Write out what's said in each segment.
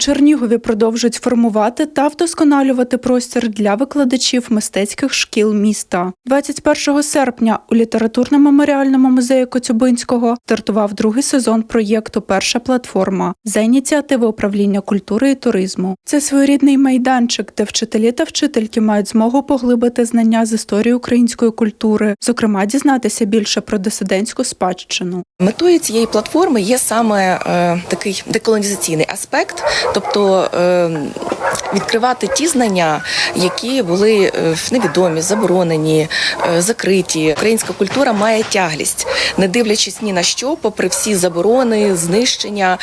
Чернігові продовжують формувати та вдосконалювати простір для викладачів мистецьких шкіл міста. 21 серпня у літературно-меморіальному музеї Коцюбинського стартував другий сезон проєкту Перша платформа за ініціативи управління культури і туризму. Це своєрідний майданчик, де вчителі та вчительки мають змогу поглибити знання з історії української культури, зокрема дізнатися більше про дисидентську спадщину. Метою цієї платформи є саме е, такий деколонізаційний аспект, тобто е, відкривати ті знання, які були е, невідомі, заборонені, е, закриті. Українська культура має тяглість, не дивлячись ні на що, попри всі заборони, знищення,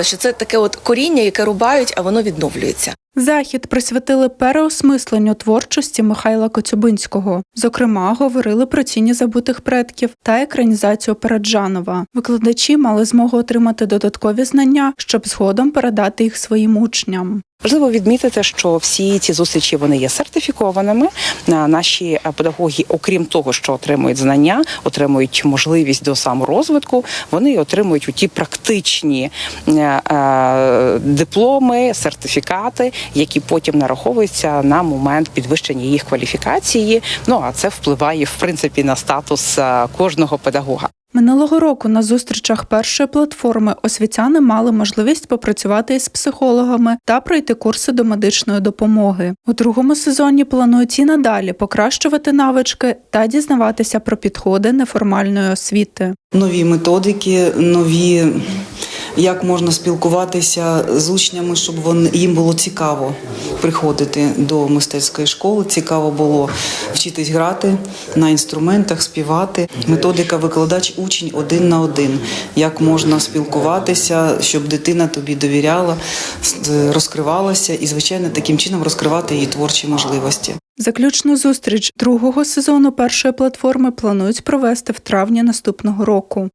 що це таке от коріння, яке рубають, а воно відновлюється. Захід присвятили переосмисленню творчості Михайла Коцюбинського. Зокрема, говорили про ціні забутих предків та екранізацію Параджанова. Викладачі мали змогу отримати додаткові знання, щоб згодом передати їх своїм учням. Важливо відмітити, що всі ці зустрічі вони є сертифікованими. Наші педагоги, окрім того, що отримують знання, отримують можливість до саморозвитку. Вони отримують у ті практичні дипломи, сертифікати, які потім нараховуються на момент підвищення їх кваліфікації. Ну а це впливає в принципі на статус кожного педагога. Минулого року на зустрічах першої платформи освітяни мали можливість попрацювати із психологами та пройти курси до медичної допомоги. У другому сезоні планують і надалі покращувати навички та дізнаватися про підходи неформальної освіти. нові методики, нові. Як можна спілкуватися з учнями, щоб вон, їм було цікаво приходити до мистецької школи, цікаво було вчитись грати на інструментах, співати. Методика викладач учень один на один. Як можна спілкуватися, щоб дитина тобі довіряла, розкривалася і, звичайно, таким чином розкривати її творчі можливості. Заключну зустріч другого сезону першої платформи планують провести в травні наступного року.